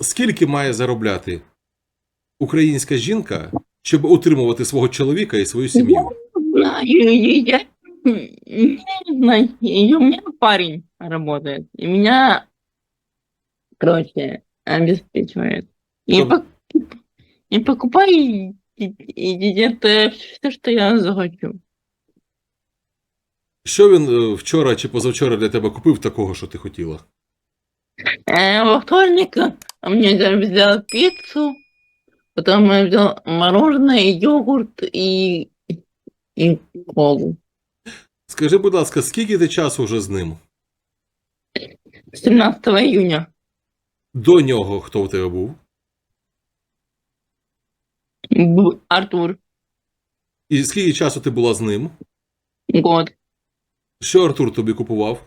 Скільки має заробляти українська жінка, щоб утримувати свого чоловіка і свою сім'ю? знаю, я не знаю, у меня парень и меня, короче, обеспечивает. И, Чтоб- пок- покупай где-то все, что я захочу. Що він е, вчора чи позавчора для тебе купив такого, що ти хотіла? Э, Во вторник мне взял- взял пиццу, потом я взял мороженое, йогурт и, и колу. Скажи, будь ласка, скільки ти часу вже з ним? 17 июня. До нього хто в тебе був? Б- Артур. І скільки часу ти була з ним? Год. Що Артур тобі купував?